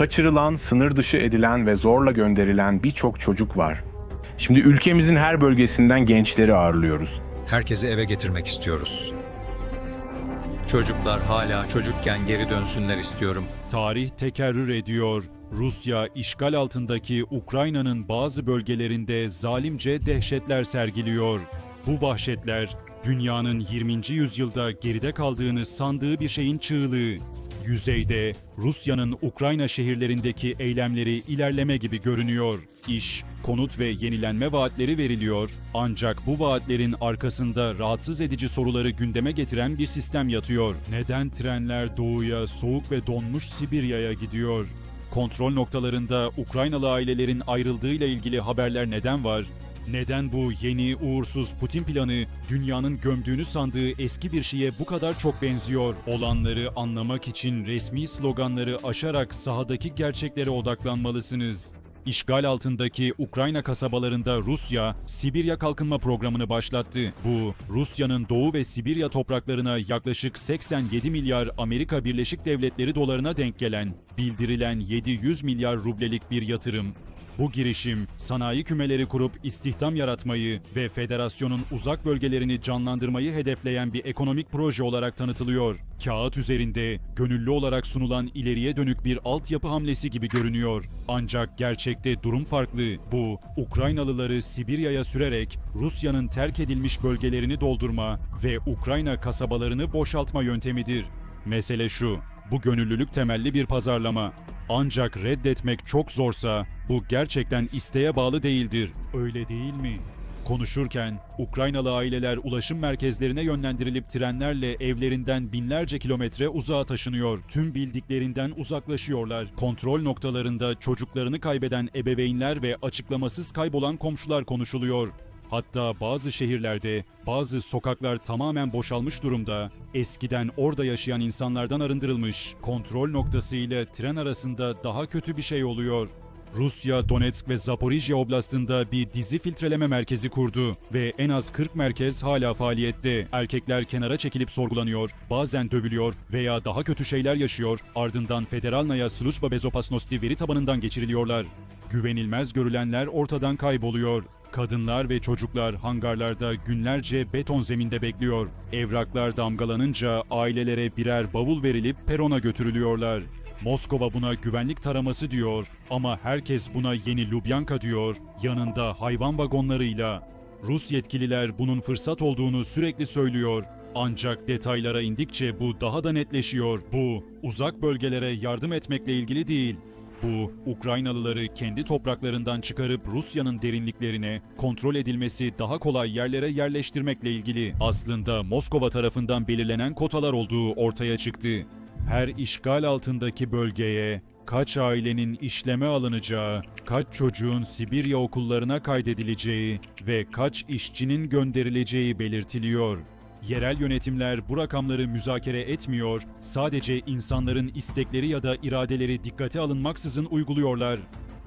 Kaçırılan, sınır dışı edilen ve zorla gönderilen birçok çocuk var. Şimdi ülkemizin her bölgesinden gençleri ağırlıyoruz. Herkesi eve getirmek istiyoruz. Çocuklar hala çocukken geri dönsünler istiyorum. Tarih tekerrür ediyor. Rusya işgal altındaki Ukrayna'nın bazı bölgelerinde zalimce dehşetler sergiliyor. Bu vahşetler dünyanın 20. yüzyılda geride kaldığını sandığı bir şeyin çığlığı. Yüzeyde Rusya'nın Ukrayna şehirlerindeki eylemleri ilerleme gibi görünüyor. İş, konut ve yenilenme vaatleri veriliyor. Ancak bu vaatlerin arkasında rahatsız edici soruları gündeme getiren bir sistem yatıyor. Neden trenler doğuya, soğuk ve donmuş Sibirya'ya gidiyor? Kontrol noktalarında Ukraynalı ailelerin ayrıldığıyla ilgili haberler neden var? Neden bu yeni uğursuz Putin planı dünyanın gömdüğünü sandığı eski bir şeye bu kadar çok benziyor? Olanları anlamak için resmi sloganları aşarak sahadaki gerçeklere odaklanmalısınız. İşgal altındaki Ukrayna kasabalarında Rusya, Sibirya Kalkınma Programı'nı başlattı. Bu, Rusya'nın Doğu ve Sibirya topraklarına yaklaşık 87 milyar Amerika Birleşik Devletleri dolarına denk gelen, bildirilen 700 milyar rublelik bir yatırım. Bu girişim, sanayi kümeleri kurup istihdam yaratmayı ve federasyonun uzak bölgelerini canlandırmayı hedefleyen bir ekonomik proje olarak tanıtılıyor. Kağıt üzerinde gönüllü olarak sunulan ileriye dönük bir altyapı hamlesi gibi görünüyor. Ancak gerçekte durum farklı. Bu, Ukraynalıları Sibirya'ya sürerek Rusya'nın terk edilmiş bölgelerini doldurma ve Ukrayna kasabalarını boşaltma yöntemidir. Mesele şu, bu gönüllülük temelli bir pazarlama. Ancak reddetmek çok zorsa bu gerçekten isteğe bağlı değildir. Öyle değil mi? Konuşurken Ukraynalı aileler ulaşım merkezlerine yönlendirilip trenlerle evlerinden binlerce kilometre uzağa taşınıyor. Tüm bildiklerinden uzaklaşıyorlar. Kontrol noktalarında çocuklarını kaybeden ebeveynler ve açıklamasız kaybolan komşular konuşuluyor. Hatta bazı şehirlerde bazı sokaklar tamamen boşalmış durumda. Eskiden orada yaşayan insanlardan arındırılmış. Kontrol noktası ile tren arasında daha kötü bir şey oluyor. Rusya, Donetsk ve Zaporijya oblastında bir dizi filtreleme merkezi kurdu ve en az 40 merkez hala faaliyette. Erkekler kenara çekilip sorgulanıyor, bazen dövülüyor veya daha kötü şeyler yaşıyor, ardından Federalnaya Slujba Bezopasnosti veri tabanından geçiriliyorlar. Güvenilmez görülenler ortadan kayboluyor. Kadınlar ve çocuklar hangarlarda günlerce beton zeminde bekliyor. Evraklar damgalanınca ailelere birer bavul verilip perona götürülüyorlar. Moskova buna güvenlik taraması diyor ama herkes buna yeni Lubyanka diyor, yanında hayvan vagonlarıyla. Rus yetkililer bunun fırsat olduğunu sürekli söylüyor. Ancak detaylara indikçe bu daha da netleşiyor. Bu, uzak bölgelere yardım etmekle ilgili değil. Bu, Ukraynalıları kendi topraklarından çıkarıp Rusya'nın derinliklerine, kontrol edilmesi daha kolay yerlere yerleştirmekle ilgili. Aslında Moskova tarafından belirlenen kotalar olduğu ortaya çıktı. Her işgal altındaki bölgeye kaç ailenin işleme alınacağı, kaç çocuğun Sibirya okullarına kaydedileceği ve kaç işçinin gönderileceği belirtiliyor. Yerel yönetimler bu rakamları müzakere etmiyor, sadece insanların istekleri ya da iradeleri dikkate alınmaksızın uyguluyorlar.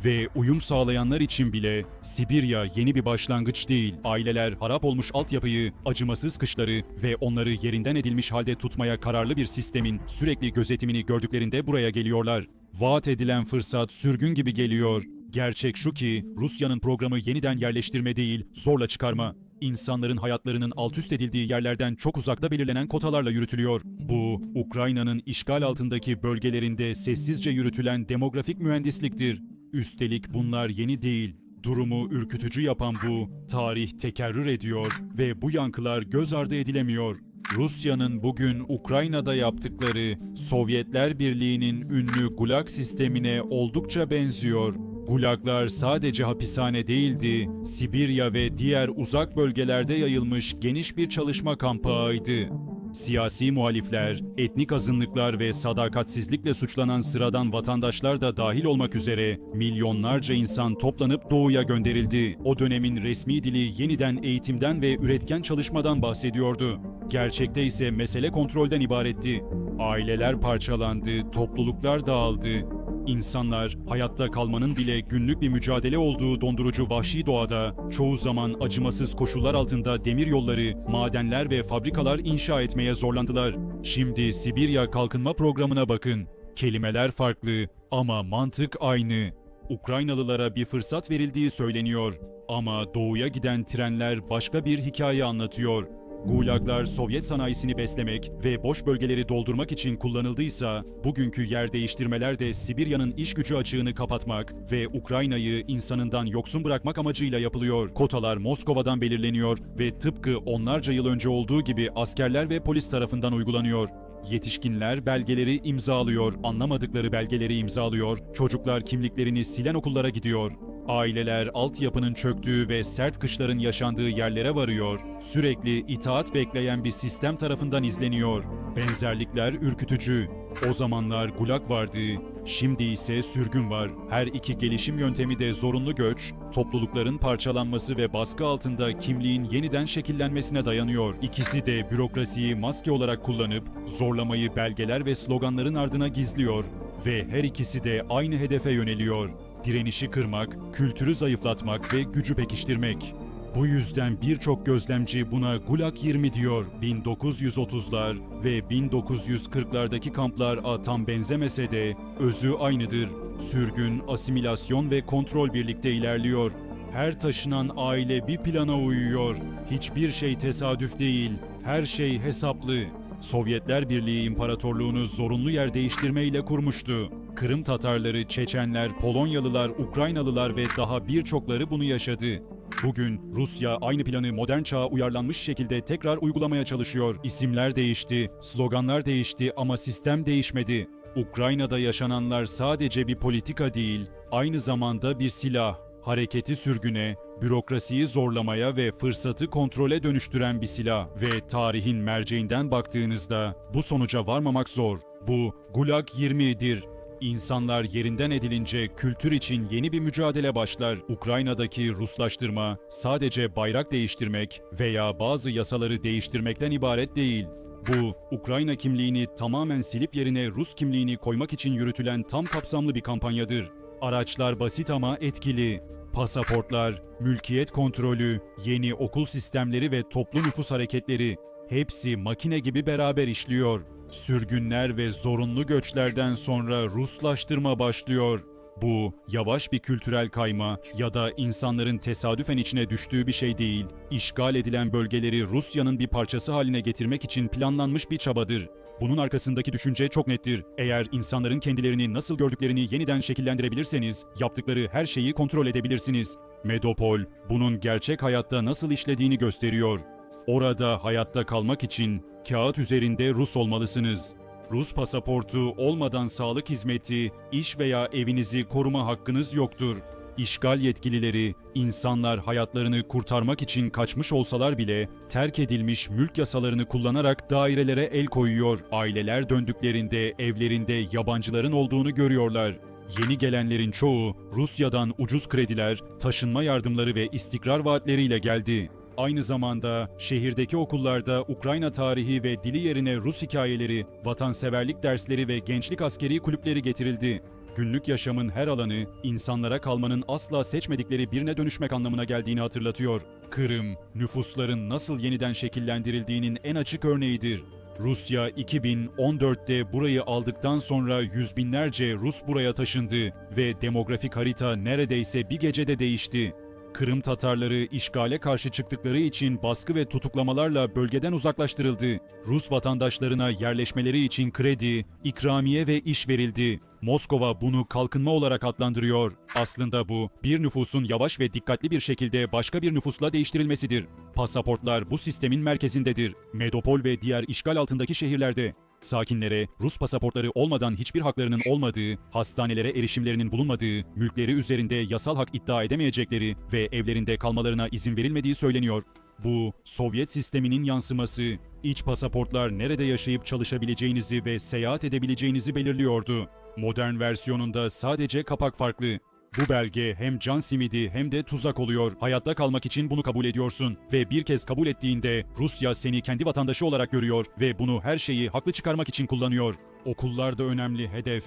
Ve uyum sağlayanlar için bile Sibirya yeni bir başlangıç değil. Aileler harap olmuş altyapıyı, acımasız kışları ve onları yerinden edilmiş halde tutmaya kararlı bir sistemin sürekli gözetimini gördüklerinde buraya geliyorlar. Vaat edilen fırsat sürgün gibi geliyor. Gerçek şu ki Rusya'nın programı yeniden yerleştirme değil, zorla çıkarma. İnsanların hayatlarının alt üst edildiği yerlerden çok uzakta belirlenen kotalarla yürütülüyor. Bu, Ukrayna'nın işgal altındaki bölgelerinde sessizce yürütülen demografik mühendisliktir. Üstelik bunlar yeni değil. Durumu ürkütücü yapan bu, tarih tekerrür ediyor ve bu yankılar göz ardı edilemiyor. Rusya'nın bugün Ukrayna'da yaptıkları Sovyetler Birliği'nin ünlü Gulag sistemine oldukça benziyor. Gulaglar sadece hapishane değildi, Sibirya ve diğer uzak bölgelerde yayılmış geniş bir çalışma kampı ağıydı. Siyasi muhalifler, etnik azınlıklar ve sadakatsizlikle suçlanan sıradan vatandaşlar da dahil olmak üzere milyonlarca insan toplanıp doğuya gönderildi. O dönemin resmi dili yeniden eğitimden ve üretken çalışmadan bahsediyordu. Gerçekte ise mesele kontrolden ibaretti. Aileler parçalandı, topluluklar dağıldı, İnsanlar hayatta kalmanın bile günlük bir mücadele olduğu dondurucu vahşi doğada çoğu zaman acımasız koşullar altında demir yolları, madenler ve fabrikalar inşa etmeye zorlandılar. Şimdi Sibirya Kalkınma Programı'na bakın. Kelimeler farklı Ama mantık aynı. Ukraynalılara bir fırsat verildiği söyleniyor. Ama doğuya giden trenler başka bir hikaye anlatıyor. Gulaglar Sovyet sanayisini beslemek ve boş bölgeleri doldurmak için kullanıldıysa, bugünkü yer değiştirmeler de Sibirya'nın iş gücü açığını kapatmak ve Ukrayna'yı insanından yoksun bırakmak amacıyla yapılıyor. Kotalar Moskova'dan belirleniyor ve tıpkı onlarca yıl önce olduğu gibi askerler ve polis tarafından uygulanıyor. Yetişkinler belgeleri imzalıyor, anlamadıkları belgeleri imzalıyor, çocuklar kimliklerini silen okullara gidiyor. Aileler altyapının çöktüğü ve sert kışların yaşandığı yerlere varıyor. Sürekli itaat bekleyen bir sistem tarafından izleniyor. Benzerlikler ürkütücü. O zamanlar gulag vardı. Şimdi ise sürgün var. Her iki gelişim yöntemi de zorunlu göç, toplulukların parçalanması ve baskı altında kimliğin yeniden şekillenmesine dayanıyor. İkisi de bürokrasiyi maske olarak kullanıp zorlamayı belgeler ve sloganların ardına gizliyor ve her ikisi de aynı hedefe yöneliyor. Direnişi kırmak, kültürü zayıflatmak ve gücü pekiştirmek. Bu yüzden birçok gözlemci buna Gulag 20 diyor. 1930'lar ve 1940'lardaki kamplar tam benzemese de özü aynıdır. Sürgün, asimilasyon ve kontrol birlikte ilerliyor. Her taşınan aile bir plana uyuyor. Hiçbir şey tesadüf değil. Her şey hesaplı. Sovyetler Birliği İmparatorluğunu zorunlu yer değiştirmeyle kurmuştu. Kırım Tatarları, Çeçenler, Polonyalılar, Ukraynalılar ve daha birçokları bunu yaşadı. Bugün Rusya aynı planı modern çağa uyarlanmış şekilde tekrar uygulamaya çalışıyor. İsimler değişti, sloganlar değişti ama sistem değişmedi. Ukrayna'da yaşananlar sadece bir politika değil, aynı zamanda bir silah. Hareketi sürgüne, bürokrasiyi zorlamaya ve fırsatı kontrole dönüştüren bir silah ve tarihin merceğinden baktığınızda bu sonuca varmamak zor. Bu Gulag 20'dir. İnsanlar yerinden edilince kültür için yeni bir mücadele başlar. Ukrayna'daki Ruslaştırma sadece bayrak değiştirmek veya bazı yasaları değiştirmekten ibaret değil. Bu, Ukrayna kimliğini tamamen silip yerine Rus kimliğini koymak için yürütülen tam kapsamlı bir kampanyadır. Araçlar basit ama etkili. Pasaportlar, mülkiyet kontrolü, yeni okul sistemleri ve toplu nüfus hareketleri hepsi makine gibi beraber işliyor. Sürgünler ve zorunlu göçlerden sonra Ruslaştırma başlıyor. Bu yavaş bir kültürel kayma ya da insanların tesadüfen içine düştüğü bir şey değil. İşgal edilen bölgeleri Rusya'nın bir parçası haline getirmek için planlanmış bir çabadır. Bunun arkasındaki düşünce çok nettir. Eğer insanların kendilerini nasıl gördüklerini yeniden şekillendirebilirseniz, yaptıkları her şeyi kontrol edebilirsiniz. Medopol, bunun gerçek hayatta nasıl işlediğini gösteriyor. Orada hayatta kalmak için kağıt üzerinde Rus olmalısınız. Rus pasaportu olmadan sağlık hizmeti, iş veya evinizi koruma hakkınız yoktur. İşgal yetkilileri, insanlar hayatlarını kurtarmak için kaçmış olsalar bile terk edilmiş mülk yasalarını kullanarak dairelere el koyuyor. Aileler döndüklerinde evlerinde yabancıların olduğunu görüyorlar. Yeni gelenlerin çoğu Rusya'dan ucuz krediler, taşınma yardımları ve istikrar vaatleriyle geldi. Aynı zamanda şehirdeki okullarda Ukrayna tarihi ve dili yerine Rus hikayeleri, vatanseverlik dersleri ve gençlik askeri kulüpleri getirildi. Günlük yaşamın her alanı, insanlara kalmanın asla seçmedikleri birine dönüşmek anlamına geldiğini hatırlatıyor. Kırım, nüfusların nasıl yeniden şekillendirildiğinin en açık örneğidir. Rusya 2014'te burayı aldıktan sonra yüz binlerce Rus buraya taşındı ve demografik harita neredeyse bir gecede değişti. Kırım Tatarları işgale karşı çıktıkları için baskı ve tutuklamalarla bölgeden uzaklaştırıldı. Rus vatandaşlarına yerleşmeleri için kredi, ikramiye ve iş verildi. Moskova bunu kalkınma olarak adlandırıyor. Aslında bu, bir nüfusun yavaş ve dikkatli bir şekilde başka bir nüfusla değiştirilmesidir. Pasaportlar bu sistemin merkezindedir. Medopol ve diğer işgal altındaki şehirlerde. Sakinlere Rus pasaportları olmadan hiçbir haklarının olmadığı, hastanelere erişimlerinin bulunmadığı, mülkleri üzerinde yasal hak iddia edemeyecekleri ve evlerinde kalmalarına izin verilmediği söyleniyor. Bu, Sovyet sisteminin yansıması. İç pasaportlar nerede yaşayıp çalışabileceğinizi ve seyahat edebileceğinizi belirliyordu. Modern versiyonunda sadece kapak farklı. Bu belge hem can simidi hem de tuzak oluyor. Hayatta kalmak için bunu kabul ediyorsun ve bir kez kabul ettiğinde Rusya seni kendi vatandaşı olarak görüyor ve bunu her şeyi haklı çıkarmak için kullanıyor. Okullar da önemli hedef.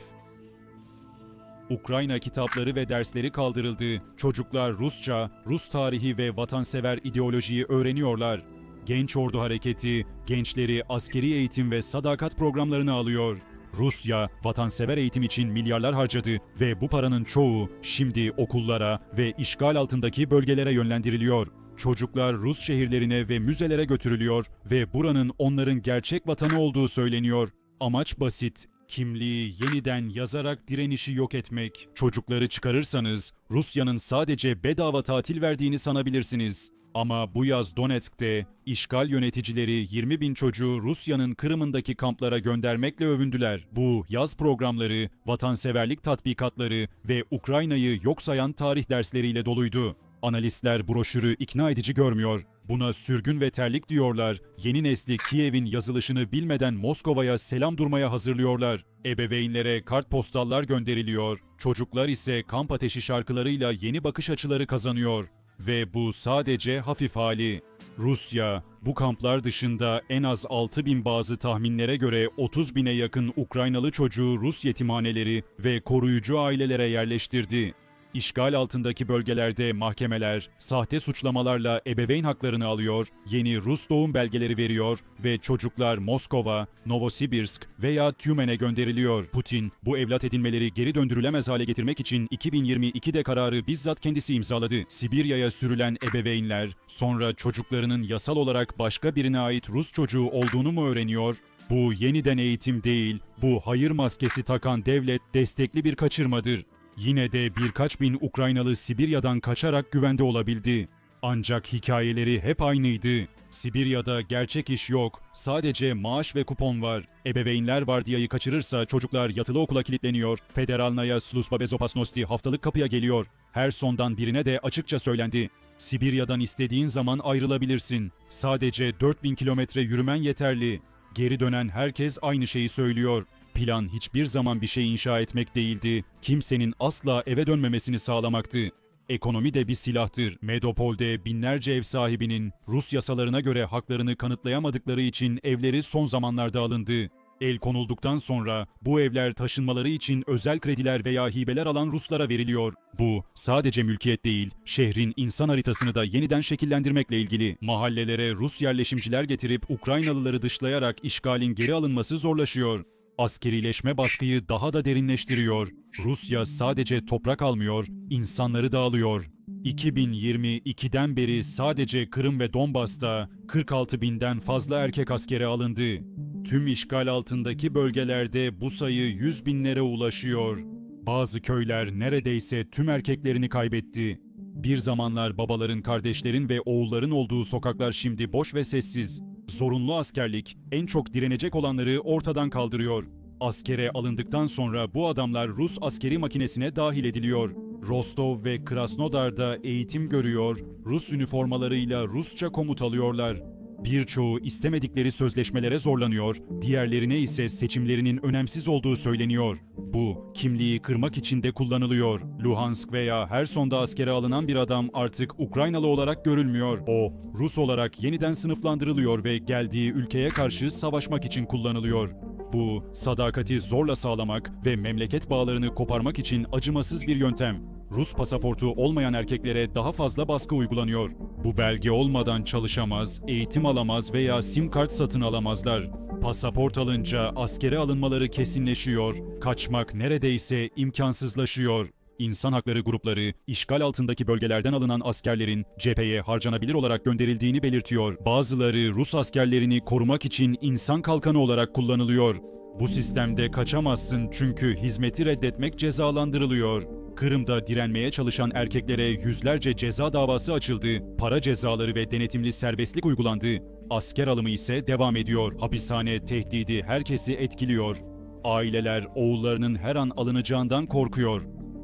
Ukrayna kitapları ve dersleri kaldırıldı. Çocuklar Rusça, Rus tarihi ve vatansever ideolojiyi öğreniyorlar. Genç Ordu Hareketi, gençleri askeri eğitim ve sadakat programlarını alıyor. Rusya vatansever eğitim için milyarlar harcadı ve bu paranın çoğu şimdi okullara ve işgal altındaki bölgelere yönlendiriliyor. Çocuklar Rus şehirlerine ve müzelere götürülüyor ve buranın onların gerçek vatanı olduğu söyleniyor. Amaç basit. Kimliği yeniden yazarak direnişi yok etmek. Çocukları çıkarırsanız Rusya'nın sadece bedava tatil verdiğini sanabilirsiniz. Ama bu yaz Donetsk'te işgal yöneticileri 20 bin çocuğu Rusya'nın Kırım'ındaki kamplara göndermekle övündüler. Bu yaz programları, vatanseverlik tatbikatları ve Ukrayna'yı yok sayan tarih dersleriyle doluydu. Analistler broşürü ikna edici görmüyor. Buna sürgün ve terlik diyorlar. Yeni nesli Kiev'in yazılışını bilmeden Moskova'ya selam durmaya hazırlıyorlar. Ebeveynlere kartpostallar gönderiliyor. Çocuklar ise kamp ateşi şarkılarıyla yeni bakış açıları kazanıyor. Ve bu sadece hafif hali. Rusya, bu kamplar dışında en az 6 bin bazı tahminlere göre 30 bine yakın Ukraynalı çocuğu Rus yetimhaneleri ve koruyucu ailelere yerleştirdi. İşgal altındaki bölgelerde mahkemeler sahte suçlamalarla ebeveyn haklarını alıyor, yeni Rus doğum belgeleri veriyor ve çocuklar Moskova, Novosibirsk veya Tümen'e gönderiliyor. Putin bu evlat edinmeleri geri döndürülemez hale getirmek için 2022'de kararı bizzat kendisi imzaladı. Sibirya'ya sürülen ebeveynler sonra çocuklarının yasal olarak başka birine ait Rus çocuğu olduğunu mu öğreniyor? Bu yeniden eğitim değil, bu hayır maskesi takan devlet destekli bir kaçırmadır. Yine de birkaç bin Ukraynalı Sibirya'dan kaçarak güvende olabildi. Ancak hikayeleri hep aynıydı. Sibirya'da gerçek iş yok, sadece maaş ve kupon var. Ebeveynler vardiyayı kaçırırsa çocuklar yatılı okula kilitleniyor. Federalnaya Sluzba Bezopasnosti haftalık kapıya geliyor. Her sondan birine de açıkça söylendi. Sibirya'dan istediğin zaman ayrılabilirsin. Sadece 4000 kilometre yürümen yeterli. Geri dönen herkes aynı şeyi söylüyor. Plan hiçbir zaman bir şey inşa etmek değildi. Kimsenin asla eve dönmemesini sağlamaktı. Ekonomi de bir silahtır. Medopol'de binlerce ev sahibinin Rus yasalarına göre haklarını kanıtlayamadıkları için evleri son zamanlarda alındı. El konulduktan sonra bu evler taşınmaları için özel krediler veya hibeler alan Ruslara veriliyor. Bu sadece mülkiyet değil, şehrin insan haritasını da yeniden şekillendirmekle ilgili. Mahallelere Rus yerleşimciler getirip Ukraynalıları dışlayarak işgalin geri alınması zorlaşıyor. Askerileşme baskıyı daha da derinleştiriyor. Rusya sadece toprak almıyor, insanları da alıyor. 2022'den beri sadece Kırım ve Donbas'ta 46 binden fazla erkek askere alındı. Tüm işgal altındaki bölgelerde bu sayı 100 binlere ulaşıyor. Bazı köyler neredeyse tüm erkeklerini kaybetti. Bir zamanlar babaların, kardeşlerin ve oğulların olduğu sokaklar şimdi boş ve sessiz. Zorunlu askerlik en çok direnecek olanları ortadan kaldırıyor. Askere alındıktan sonra bu adamlar Rus askeri makinesine dahil ediliyor. Rostov ve Krasnodar'da eğitim görüyor, Rus üniformalarıyla Rusça komut alıyorlar. Birçoğu istemedikleri sözleşmelere zorlanıyor, diğerlerine ise seçimlerinin önemsiz olduğu söyleniyor. Bu, kimliği kırmak için de kullanılıyor. Luhansk veya Herson'da askere alınan bir adam artık Ukraynalı olarak görülmüyor. O, Rus olarak yeniden sınıflandırılıyor ve geldiği ülkeye karşı savaşmak için kullanılıyor. Bu, sadakati zorla sağlamak ve memleket bağlarını koparmak için acımasız bir yöntem. Rus pasaportu olmayan erkeklere daha fazla baskı uygulanıyor. Bu belge olmadan çalışamaz, eğitim alamaz veya sim kart satın alamazlar. Pasaport alınca askere alınmaları kesinleşiyor, kaçmak neredeyse imkansızlaşıyor. İnsan hakları grupları, işgal altındaki bölgelerden alınan askerlerin cepheye harcanabilir olarak gönderildiğini belirtiyor. Bazıları Rus askerlerini korumak için insan kalkanı olarak kullanılıyor. Bu sistemde kaçamazsın çünkü hizmeti reddetmek cezalandırılıyor. Kırım'da direnmeye çalışan erkeklere yüzlerce ceza davası açıldı. Para cezaları ve denetimli serbestlik uygulandı. Asker alımı ise devam ediyor. Hapishane tehdidi herkesi etkiliyor. Aileler oğullarının her an alınacağından korkuyor.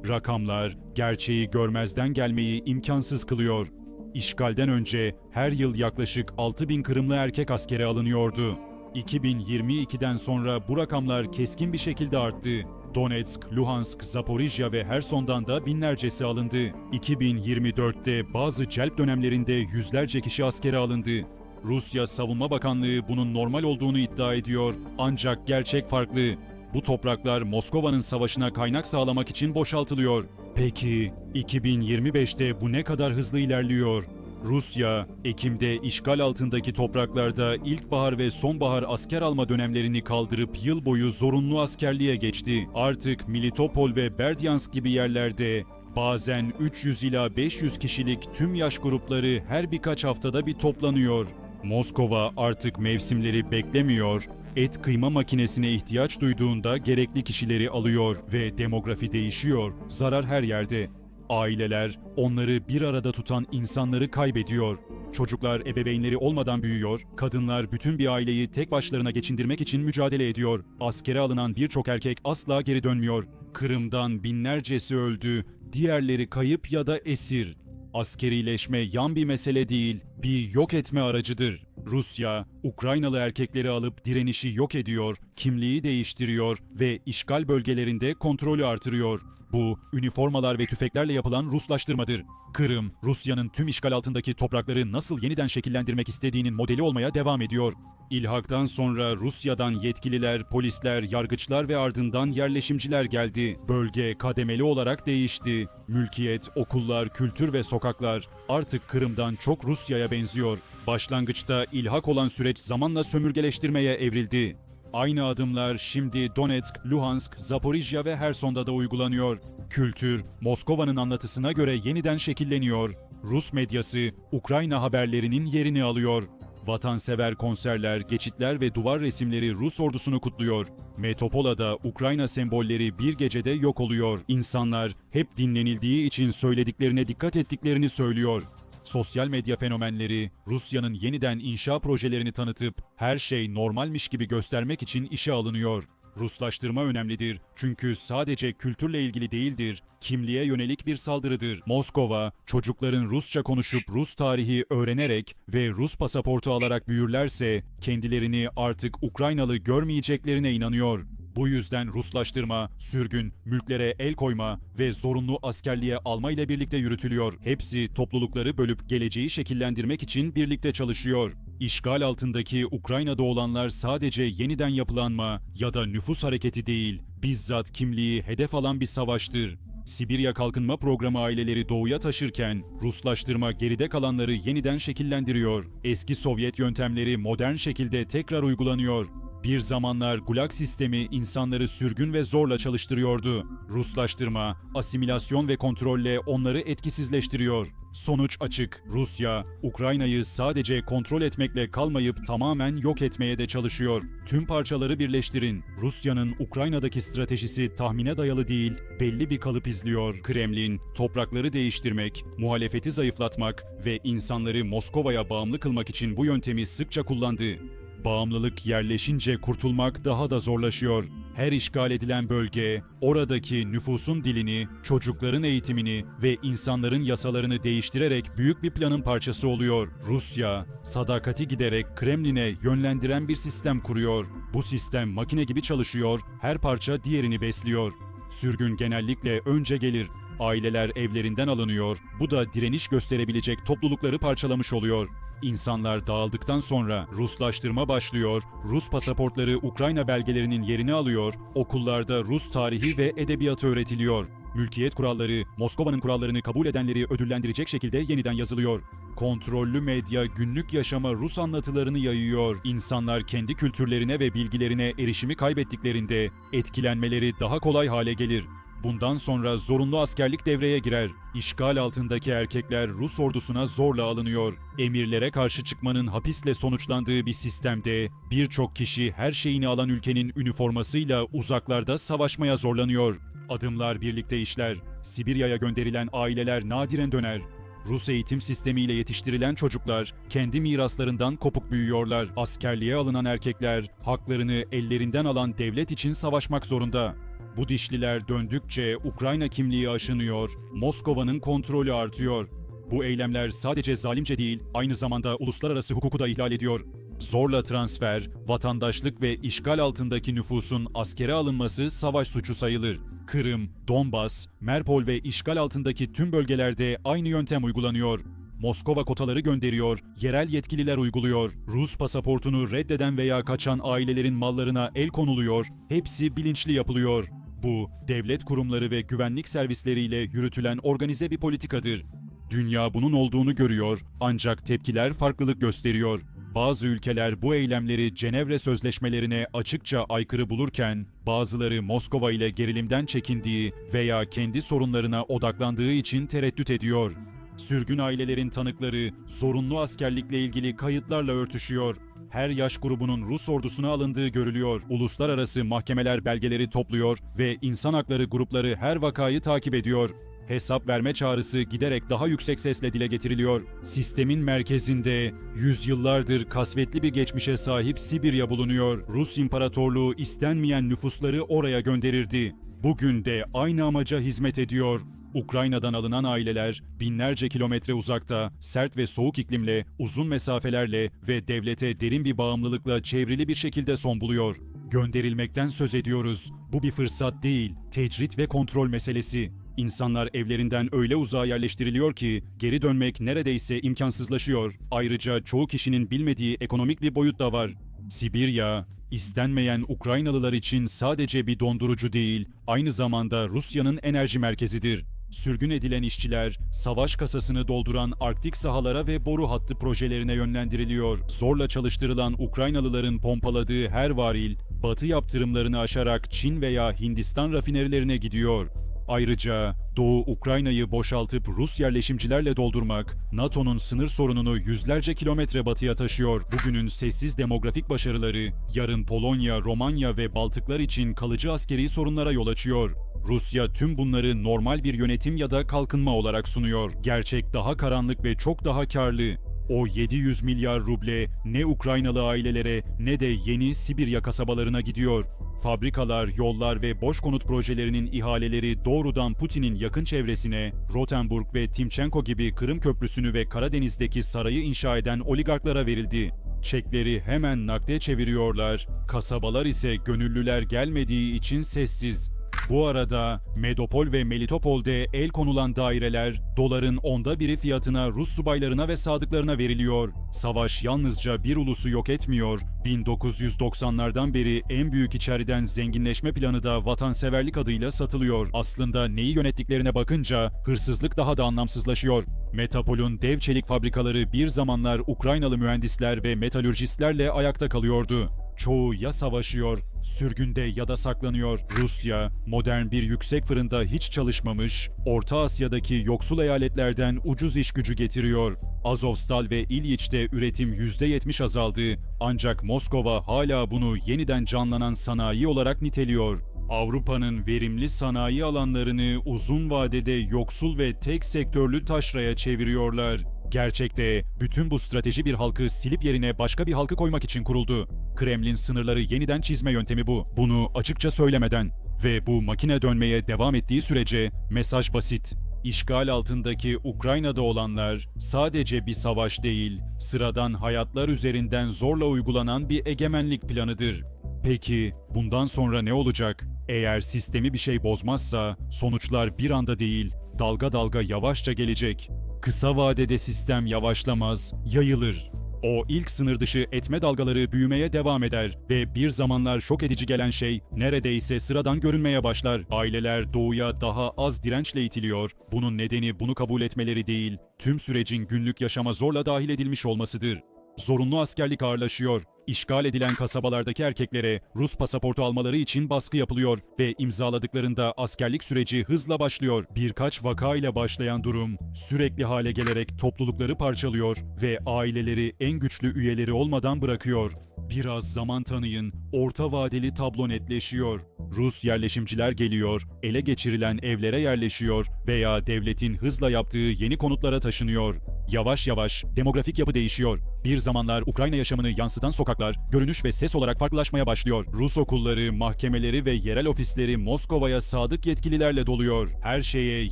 Rakamlar gerçeği görmezden gelmeyi imkansız kılıyor. İşgalden önce her yıl yaklaşık 6000 Kırımlı erkek askere alınıyordu. 2022'den sonra bu rakamlar keskin bir şekilde arttı. Donetsk, Luhansk, Zaporijya ve Herson'dan da binlercesi alındı. 2024'te bazı celp dönemlerinde yüzlerce kişi askere alındı. Rusya Savunma Bakanlığı bunun normal olduğunu iddia ediyor ancak gerçek farklı. Bu topraklar Moskova'nın savaşına kaynak sağlamak için boşaltılıyor. Peki 2025'te bu ne kadar hızlı ilerliyor? Rusya, Ekim'de işgal altındaki topraklarda ilkbahar ve sonbahar asker alma dönemlerini kaldırıp yıl boyu zorunlu askerliğe geçti. Artık Militopol ve Berdyansk gibi yerlerde bazen 300 ila 500 kişilik tüm yaş grupları her birkaç haftada bir toplanıyor. Moskova artık mevsimleri beklemiyor, et kıyma makinesine ihtiyaç duyduğunda gerekli kişileri alıyor ve demografi değişiyor, zarar her yerde. Aileler onları bir arada tutan insanları kaybediyor. Çocuklar ebeveynleri olmadan büyüyor, kadınlar bütün bir aileyi tek başlarına geçindirmek için mücadele ediyor. Askere alınan birçok erkek asla geri dönmüyor. Kırım'dan binlercesi öldü, diğerleri kayıp ya da esir. Askerileşme yan bir mesele değil, bir yok etme aracıdır. Rusya, Ukraynalı erkekleri alıp direnişi yok ediyor, kimliği değiştiriyor ve işgal bölgelerinde kontrolü artırıyor. Bu, üniformalar ve tüfeklerle yapılan Ruslaştırmadır. Kırım, Rusya'nın tüm işgal altındaki toprakları nasıl yeniden şekillendirmek istediğinin modeli olmaya devam ediyor. İlhaktan sonra Rusya'dan yetkililer, polisler, yargıçlar ve ardından yerleşimciler geldi. Bölge kademeli olarak değişti. Mülkiyet, okullar, kültür ve sokaklar artık Kırım'dan çok Rusya'ya benziyor. Başlangıçta ilhak olan süreç zamanla sömürgeleştirmeye evrildi. Aynı adımlar şimdi Donetsk, Luhansk, Zaporijya ve Herson'da da uygulanıyor. Kültür, Moskova'nın anlatısına göre yeniden şekilleniyor. Rus medyası, Ukrayna haberlerinin yerini alıyor. Vatansever konserler, geçitler ve duvar resimleri Rus ordusunu kutluyor. Metopola'da Ukrayna sembolleri bir gecede yok oluyor. İnsanlar hep dinlenildiği için söylediklerine dikkat ettiklerini söylüyor. Sosyal medya fenomenleri Rusya'nın yeniden inşa projelerini tanıtıp her şey normalmiş gibi göstermek için işe alınıyor. Ruslaştırma önemlidir çünkü sadece kültürle ilgili değildir, kimliğe yönelik bir saldırıdır. Moskova, çocukların Rusça konuşup Rus tarihi öğrenerek ve Rus pasaportu alarak büyürlerse kendilerini artık Ukraynalı görmeyeceklerine inanıyor. Bu yüzden Ruslaştırma, sürgün, mülklere el koyma ve zorunlu askerliğe alma ile birlikte yürütülüyor. Hepsi toplulukları bölüp geleceği şekillendirmek için birlikte çalışıyor. İşgal altındaki Ukrayna'da olanlar sadece yeniden yapılanma ya da nüfus hareketi değil, bizzat kimliği hedef alan bir savaştır. Sibirya Kalkınma Programı aileleri doğuya taşırken Ruslaştırma geride kalanları yeniden şekillendiriyor. Eski Sovyet yöntemleri modern şekilde tekrar uygulanıyor. Bir zamanlar gulag sistemi insanları sürgün ve zorla çalıştırıyordu. Ruslaştırma, asimilasyon ve kontrolle onları etkisizleştiriyor. Sonuç açık. Rusya, Ukrayna'yı sadece kontrol etmekle kalmayıp tamamen yok etmeye de çalışıyor. Tüm parçaları birleştirin. Rusya'nın Ukrayna'daki stratejisi tahmine dayalı değil, belli bir kalıp izliyor. Kremlin, toprakları değiştirmek, muhalefeti zayıflatmak ve insanları Moskova'ya bağımlı kılmak için bu yöntemi sıkça kullandı. Bağımlılık yerleşince kurtulmak daha da zorlaşıyor. Her işgal edilen bölge, oradaki nüfusun dilini, çocukların eğitimini ve insanların yasalarını değiştirerek büyük bir planın parçası oluyor. Rusya, sadakati giderek Kremlin'e yönlendiren bir sistem kuruyor. Bu sistem makine gibi çalışıyor, her parça diğerini besliyor. Sürgün genellikle önce gelir. Aileler evlerinden alınıyor. Bu da direniş gösterebilecek toplulukları parçalamış oluyor. İnsanlar dağıldıktan sonra Ruslaştırma başlıyor, Rus pasaportları Ukrayna belgelerinin yerini alıyor, okullarda Rus tarihi ve edebiyatı öğretiliyor. Mülkiyet kuralları, Moskova'nın kurallarını kabul edenleri ödüllendirecek şekilde yeniden yazılıyor. Kontrollü medya günlük yaşama Rus anlatılarını yayıyor. İnsanlar kendi kültürlerine ve bilgilerine erişimi kaybettiklerinde etkilenmeleri daha kolay hale gelir. Bundan sonra zorunlu askerlik devreye girer. İşgal altındaki erkekler Rus ordusuna zorla alınıyor. Emirlere karşı çıkmanın hapisle sonuçlandığı bir sistemde birçok kişi her şeyini alan ülkenin üniformasıyla uzaklarda savaşmaya zorlanıyor. Adımlar birlikte işler. Sibirya'ya gönderilen aileler nadiren döner. Rus eğitim sistemiyle yetiştirilen çocuklar kendi miraslarından kopuk büyüyorlar. Askerliğe alınan erkekler haklarını ellerinden alan devlet için savaşmak zorunda. Bu dişliler döndükçe Ukrayna kimliği aşınıyor, Moskova'nın kontrolü artıyor. Bu eylemler sadece zalimce değil, aynı zamanda uluslararası hukuku da ihlal ediyor. Zorla transfer, vatandaşlık ve işgal altındaki nüfusun askere alınması savaş suçu sayılır. Kırım, Donbas, Merpol ve işgal altındaki tüm bölgelerde aynı yöntem uygulanıyor. Moskova kotaları gönderiyor, yerel yetkililer uyguluyor. Rus pasaportunu reddeden veya kaçan ailelerin mallarına el konuluyor, hepsi bilinçli yapılıyor. Bu, devlet kurumları ve güvenlik servisleriyle yürütülen organize bir politikadır. Dünya bunun olduğunu görüyor ancak tepkiler farklılık gösteriyor. Bazı ülkeler bu eylemleri Cenevre Sözleşmelerine açıkça aykırı bulurken, bazıları Moskova ile gerilimden çekindiği veya kendi sorunlarına odaklandığı için tereddüt ediyor. Sürgün ailelerin tanıkları zorunlu askerlikle ilgili kayıtlarla örtüşüyor. Her yaş grubunun Rus ordusuna alındığı görülüyor. Uluslararası mahkemeler belgeleri topluyor ve insan hakları grupları her vakayı takip ediyor. Hesap verme çağrısı giderek daha yüksek sesle dile getiriliyor. Sistemin merkezinde yüzyıllardır kasvetli bir geçmişe sahip Sibirya bulunuyor. Rus İmparatorluğu istenmeyen nüfusları oraya gönderirdi. Bugün de aynı amaca hizmet ediyor. Ukrayna'dan alınan aileler binlerce kilometre uzakta, sert ve soğuk iklimle, uzun mesafelerle ve devlete derin bir bağımlılıkla çevrili bir şekilde son buluyor. Gönderilmekten söz ediyoruz. Bu bir fırsat değil, tecrit ve kontrol meselesi. İnsanlar evlerinden öyle uzağa yerleştiriliyor ki geri dönmek neredeyse imkansızlaşıyor. Ayrıca çoğu kişinin bilmediği ekonomik bir boyut da var. Sibirya, istenmeyen Ukraynalılar için sadece bir dondurucu değil, aynı zamanda Rusya'nın enerji merkezidir. Sürgün edilen işçiler, savaş kasasını dolduran Arktik sahalara ve boru hattı projelerine yönlendiriliyor. Zorla çalıştırılan Ukraynalıların pompaladığı her varil, batı yaptırımlarını aşarak Çin veya Hindistan rafinerilerine gidiyor. Ayrıca Doğu Ukrayna'yı boşaltıp Rus yerleşimcilerle doldurmak, NATO'nun sınır sorununu yüzlerce kilometre batıya taşıyor. Bugünün sessiz demografik başarıları, yarın Polonya, Romanya ve Baltıklar için kalıcı askeri sorunlara yol açıyor. Rusya tüm bunları normal bir yönetim ya da kalkınma olarak sunuyor. Gerçek daha karanlık ve çok daha karlı. O 700 milyar ruble ne Ukraynalı ailelere ne de yeni Sibirya kasabalarına gidiyor. Fabrikalar, yollar ve boş konut projelerinin ihaleleri doğrudan Putin'in yakın çevresine, Rotenburg ve Timchenko gibi Kırım Köprüsü'nü ve Karadeniz'deki sarayı inşa eden oligarklara verildi. Çekleri hemen nakde çeviriyorlar, kasabalar ise gönüllüler gelmediği için sessiz. Bu arada Medopol ve Melitopol'de el konulan daireler doların onda biri fiyatına Rus subaylarına ve sadıklarına veriliyor. Savaş yalnızca bir ulusu yok etmiyor. 1990'lardan beri en büyük içeriden zenginleşme planı da vatanseverlik adıyla satılıyor. Aslında neyi yönettiklerine bakınca hırsızlık daha da anlamsızlaşıyor. Metapol'un dev çelik fabrikaları bir zamanlar Ukraynalı mühendisler ve metalürjistlerle ayakta kalıyordu. Çoğu ya savaşıyor, sürgünde ya da saklanıyor. Rusya, modern bir yüksek fırında hiç çalışmamış, Orta Asya'daki yoksul eyaletlerden ucuz iş gücü getiriyor. Azovstal ve İlyiç'te üretim %70 azaldı ancak Moskova hala bunu yeniden canlanan sanayi olarak niteliyor. Avrupa'nın verimli sanayi alanlarını uzun vadede yoksul ve tek sektörlü taşraya çeviriyorlar. Gerçekte bütün bu strateji bir halkı silip yerine başka bir halkı koymak için kuruldu. Kremlin sınırları yeniden çizme yöntemi bu. Bunu açıkça söylemeden ve bu makine dönmeye devam ettiği sürece mesaj basit. İşgal altındaki Ukrayna'da olanlar sadece bir savaş değil, sıradan hayatlar üzerinden zorla uygulanan bir egemenlik planıdır. Peki bundan sonra ne olacak? Eğer sistemi bir şey bozmazsa sonuçlar bir anda değil, dalga dalga yavaşça gelecek. Kısa vadede sistem yavaşlamaz, yayılır. O ilk sınır dışı etme dalgaları büyümeye devam eder ve bir zamanlar şok edici gelen şey neredeyse sıradan görünmeye başlar. Aileler doğuya daha az dirençle itiliyor. Bunun nedeni bunu kabul etmeleri değil, tüm sürecin günlük yaşama zorla dahil edilmiş olmasıdır. Zorunlu askerlik ağırlaşıyor. İşgal edilen kasabalardaki erkeklere Rus pasaportu almaları için baskı yapılıyor ve imzaladıklarında askerlik süreci hızla başlıyor. Birkaç vaka ile başlayan durum sürekli hale gelerek toplulukları parçalıyor ve aileleri en güçlü üyeleri olmadan bırakıyor. Biraz zaman tanıyın, orta vadeli tablo netleşiyor. Rus yerleşimciler geliyor, ele geçirilen evlere yerleşiyor veya devletin hızla yaptığı yeni konutlara taşınıyor. Yavaş yavaş demografik yapı değişiyor. Bir zamanlar Ukrayna yaşamını yansıtan sokaklar, görünüş ve ses olarak farklılaşmaya başlıyor. Rus okulları, mahkemeleri ve yerel ofisleri Moskova'ya sadık yetkililerle doluyor. Her şeye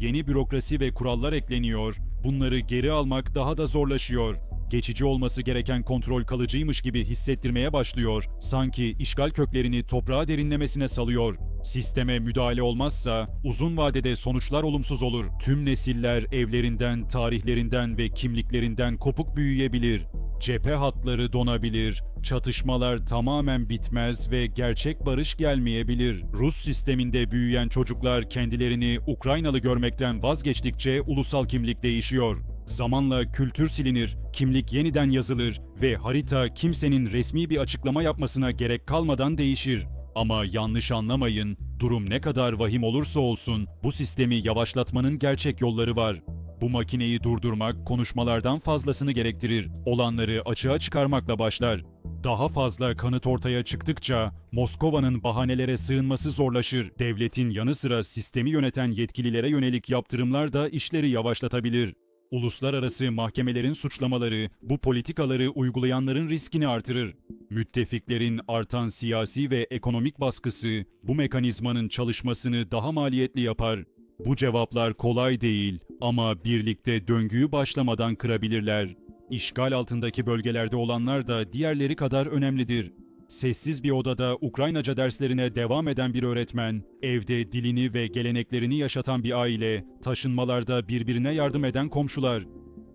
yeni bürokrasi ve kurallar ekleniyor. Bunları geri almak daha da zorlaşıyor. Geçici olması gereken kontrol kalıcıymış gibi hissettirmeye başlıyor. Sanki işgal köklerini toprağa derinlemesine salıyor. Sisteme müdahale olmazsa uzun vadede sonuçlar olumsuz olur. Tüm nesiller evlerinden, tarihlerinden ve kimliklerinden kopuk büyüyebilir. Cephe hatları donabilir, çatışmalar tamamen bitmez ve gerçek barış gelmeyebilir. Rus sisteminde büyüyen çocuklar kendilerini Ukraynalı görmekten vazgeçtikçe ulusal kimlik değişiyor. Zamanla kültür silinir, kimlik yeniden yazılır ve harita kimsenin resmi bir açıklama yapmasına gerek kalmadan değişir. Ama yanlış anlamayın, durum ne kadar vahim olursa olsun bu sistemi yavaşlatmanın gerçek yolları var. Bu makineyi durdurmak konuşmalardan fazlasını gerektirir. Olanları açığa çıkarmakla başlar. Daha fazla kanıt ortaya çıktıkça Moskova'nın bahanelere sığınması zorlaşır. Devletin yanı sıra sistemi yöneten yetkililere yönelik yaptırımlar da işleri yavaşlatabilir. Uluslararası mahkemelerin suçlamaları bu politikaları uygulayanların riskini artırır. Müttefiklerin artan siyasi ve ekonomik baskısı bu mekanizmanın çalışmasını daha maliyetli yapar. Bu cevaplar kolay değil ama birlikte döngüyü başlamadan kırabilirler. İşgal altındaki bölgelerde olanlar da diğerleri kadar önemlidir. Sessiz bir odada Ukraynaca derslerine devam eden bir öğretmen, evde dilini ve geleneklerini yaşatan bir aile, taşınmalarda birbirine yardım eden komşular.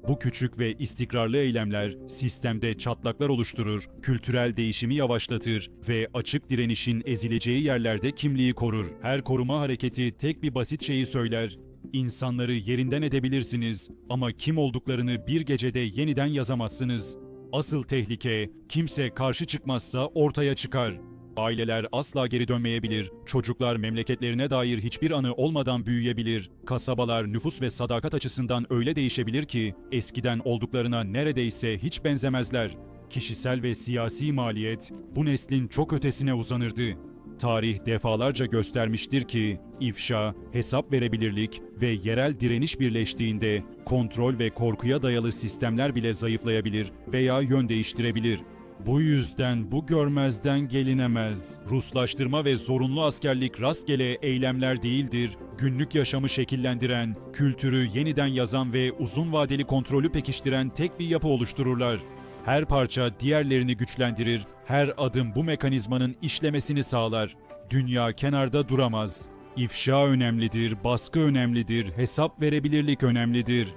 Bu küçük ve istikrarlı eylemler sistemde çatlaklar oluşturur, kültürel değişimi yavaşlatır ve açık direnişin ezileceği yerlerde kimliği korur. Her koruma hareketi tek bir basit şeyi söyler. İnsanları yerinden edebilirsiniz ama kim olduklarını bir gecede yeniden yazamazsınız. Asıl tehlike kimse karşı çıkmazsa ortaya çıkar. Aileler asla geri dönmeyebilir, çocuklar memleketlerine dair hiçbir anı olmadan büyüyebilir, kasabalar nüfus ve sadakat açısından öyle değişebilir ki eskiden olduklarına neredeyse hiç benzemezler. Kişisel ve siyasi maliyet bu neslin çok ötesine uzanırdı. Tarih defalarca göstermiştir ki ifşa, hesap verebilirlik ve yerel direniş birleştiğinde kontrol ve korkuya dayalı sistemler bile zayıflayabilir veya yön değiştirebilir. Bu yüzden bu görmezden gelinemez. Ruslaştırma ve zorunlu askerlik rastgele eylemler değildir. Günlük yaşamı şekillendiren, kültürü yeniden yazan ve uzun vadeli kontrolü pekiştiren tek bir yapı oluştururlar. Her parça diğerlerini güçlendirir, her adım bu mekanizmanın işlemesini sağlar. Dünya kenarda duramaz. İfşa önemlidir, baskı önemlidir, hesap verebilirlik önemlidir.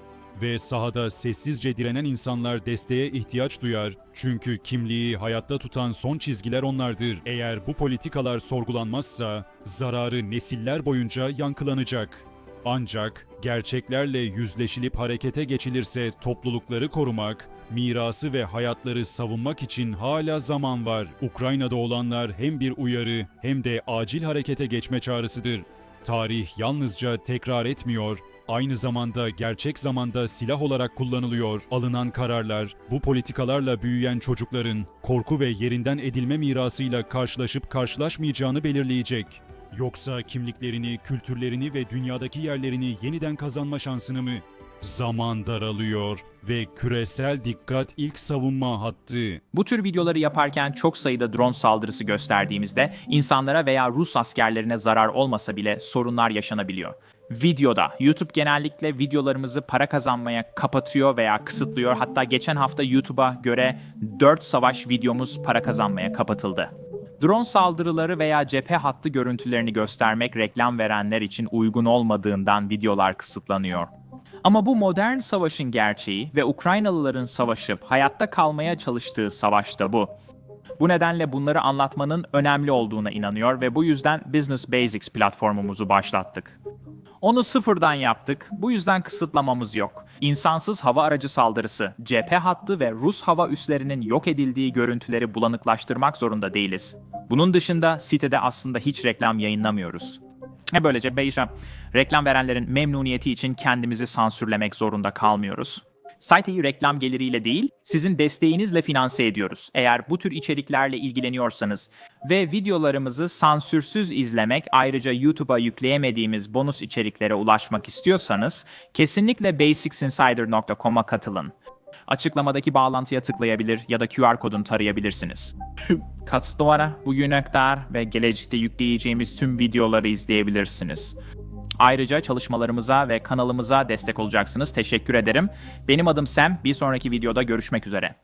Ve sahada sessizce direnen insanlar desteğe ihtiyaç duyar. Çünkü kimliği hayatta tutan son çizgiler onlardır. Eğer bu politikalar sorgulanmazsa zararı nesiller boyunca yankılanacak. Ancak gerçeklerle yüzleşilip harekete geçilirse toplulukları korumak, mirası ve hayatları savunmak için hala zaman var. Ukrayna'da olanlar hem bir uyarı hem de acil harekete geçme çağrısıdır. Tarih yalnızca tekrar etmiyor, aynı zamanda gerçek zamanda silah olarak kullanılıyor. Alınan kararlar, bu politikalarla büyüyen çocukların korku ve yerinden edilme mirasıyla karşılaşıp karşılaşmayacağını belirleyecek. Yoksa kimliklerini, kültürlerini ve dünyadaki yerlerini yeniden kazanma şansını mı? Zaman daralıyor ve küresel dikkat ilk savunma hattı. Bu tür videoları yaparken çok sayıda drone saldırısı gösterdiğimizde insanlara veya Rus askerlerine zarar olmasa bile sorunlar yaşanabiliyor. Videoda YouTube genellikle videolarımızı para kazanmaya kapatıyor veya kısıtlıyor. Hatta geçen hafta YouTube'a göre 4 savaş videomuz para kazanmaya kapatıldı. Drone saldırıları veya cephe hattı görüntülerini göstermek reklam verenler için uygun olmadığından videolar kısıtlanıyor. Ama bu modern savaşın gerçeği ve Ukraynalıların savaşıp hayatta kalmaya çalıştığı savaşta bu. Bu nedenle bunları anlatmanın önemli olduğuna inanıyor ve bu yüzden Business Basics platformumuzu başlattık. Onu sıfırdan yaptık. Bu yüzden kısıtlamamız yok. İnsansız hava aracı saldırısı, cephe hattı ve Rus hava üslerinin yok edildiği görüntüleri bulanıklaştırmak zorunda değiliz. Bunun dışında sitede aslında hiç reklam yayınlamıyoruz. Ve böylece Beyşa, reklam verenlerin memnuniyeti için kendimizi sansürlemek zorunda kalmıyoruz. Siteyi reklam geliriyle değil, sizin desteğinizle finanse ediyoruz. Eğer bu tür içeriklerle ilgileniyorsanız ve videolarımızı sansürsüz izlemek, ayrıca YouTube'a yükleyemediğimiz bonus içeriklere ulaşmak istiyorsanız, kesinlikle basicsinsider.com'a katılın. Açıklamadaki bağlantıya tıklayabilir ya da QR kodunu tarayabilirsiniz. Kaç duvara bugüne kadar ve gelecekte yükleyeceğimiz tüm videoları izleyebilirsiniz. Ayrıca çalışmalarımıza ve kanalımıza destek olacaksınız. Teşekkür ederim. Benim adım Sam. Bir sonraki videoda görüşmek üzere.